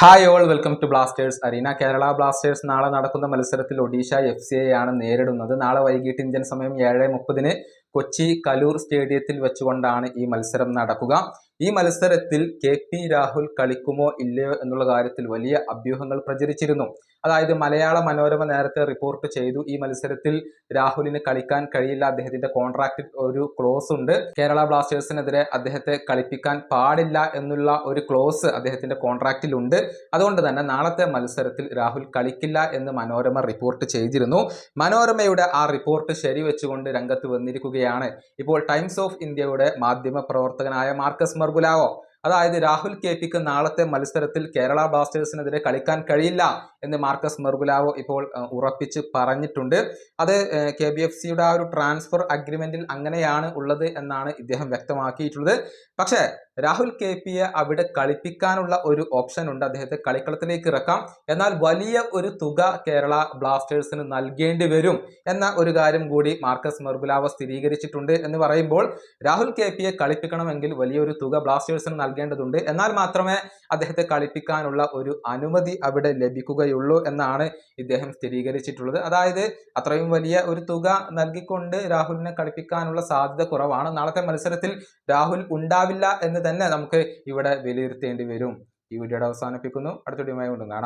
Hi all welcome to Blasters arena Kerala Blasters നാളെ നടക്കുന്ന മത്സരത്തിൽ ഒഡീഷ എഫ് സി ആണ് നേരിടുന്നത്. നാളെ വൈകിട്ട് ഇന്ത്യൻ സമയം ഏഴ് മുപ്പതിന് കൊച്ചി കലൂർ സ്റ്റേഡിയത്തിൽ വെച്ചുകൊണ്ടാണ് ഈ മത്സരം നടക്കുക. ഈ മത്സരത്തിൽ കെ പി രാഹുൽ കളിക്കുമോ ഇല്ലയോ എന്നുള്ള കാര്യത്തിൽ വലിയ അഭ്യൂഹങ്ങൾ പ്രചരിച്ചിരുന്നു. അതായത് മലയാള മനോരമ നേരത്തെ റിപ്പോർട്ട് ചെയ്തു. ഈ മത്സരത്തിൽ രാഹുലിന് കളിക്കാൻ കഴിയില്ല. അദ്ദേഹത്തിന്റെ കോൺട്രാക്റ്റിൽ ഒരു ക്ലോസ് ഉണ്ട്. കേരള ബ്ലാസ്റ്റേഴ്സിനെതിരെ അദ്ദേഹത്തെ കളിപ്പിക്കാൻ പാടില്ല എന്നുള്ള ഒരു ക്ലോസ് അദ്ദേഹത്തിന്റെ കോൺട്രാക്റ്റിൽ ഉണ്ട്. അതുകൊണ്ട് തന്നെ നാളത്തെ മത്സരത്തിൽ രാഹുൽ കളിക്കില്ല എന്ന് മനോരമ റിപ്പോർട്ട് ചെയ്തിരുന്നു. മനോരമയുടെ ആ റിപ്പോർട്ട് ശരിവെച്ചുകൊണ്ട് രംഗത്ത് വന്നിരിക്കുകയാണ്. ഇപ്പോൾ ടൈംസ് ഓഫ് ഇന്ത്യയുടെ മാധ്യമ പ്രവർത്തകനായ മാർക്കസ് മർഗുലാവോ? അതായത് രാഹുൽ കെ പിക്ക് നാളത്തെ മത്സരത്തിൽ കേരള ബ്ലാസ്റ്റേഴ്സിനെതിരെ കളിക്കാൻ കഴിയില്ല എന്ന് മാർക്കസ് മെർഗുലാവോ ഇപ്പോൾ ഉറപ്പിച്ച് പറഞ്ഞിട്ടുണ്ട്. അത് കെ ബി എഫ് സിയുടെ ആ ഒരു ട്രാൻസ്ഫർ അഗ്രിമെന്റിൽ അങ്ങനെയാണ് ഉള്ളത് എന്നാണ് ഇദ്ദേഹം വ്യക്തമാക്കിയിട്ടുള്ളത്. പക്ഷേ രാഹുൽ കെ പിയെ അവിടെ കളിപ്പിക്കാനുള്ള ഒരു ഓപ്ഷൻ ഉണ്ട്. അദ്ദേഹത്തെ കളിക്കളത്തിലേക്ക് ഇറക്കാം. എന്നാൽ വലിയ ഒരു തുക കേരള ബ്ലാസ്റ്റേഴ്സിന് നൽകേണ്ടി വരും എന്ന ഒരു കാര്യം കൂടി മാർക്കസ് മെർബുലാവ സ്ഥിരീകരിച്ചിട്ടുണ്ട് എന്ന് പറയുമ്പോൾ രാഹുൽ കെ പിയെ കളിപ്പിക്കണമെങ്കിൽ വലിയൊരു തുക ബ്ലാസ്റ്റേഴ്സിന് നൽകേണ്ടതുണ്ട്. എന്നാൽ മാത്രമേ അദ്ദേഹത്തെ കളിപ്പിക്കാനുള്ള ഒരു അനുമതി അവിടെ ലഭിക്കുകയുള്ളൂ എന്നാണ് ഇദ്ദേഹം സ്ഥിരീകരിച്ചിട്ടുള്ളത്. അതായത് അത്രയും വലിയ ഒരു തുക നൽകിക്കൊണ്ട് രാഹുലിനെ കളിപ്പിക്കാനുള്ള സാധ്യത കുറവാണ്. നാളത്തെ മത്സരത്തിൽ രാഹുൽ ഉണ്ടാവില്ല എന്ന് തന്നെ നമുക്ക് ഇവിടെ വിലയിരുത്തേണ്ടി വരും. ഈ വീഡിയോയുടെ അവസാനിപ്പിക്കുന്നു. അടുത്ത കൊണ്ടും കാണാം.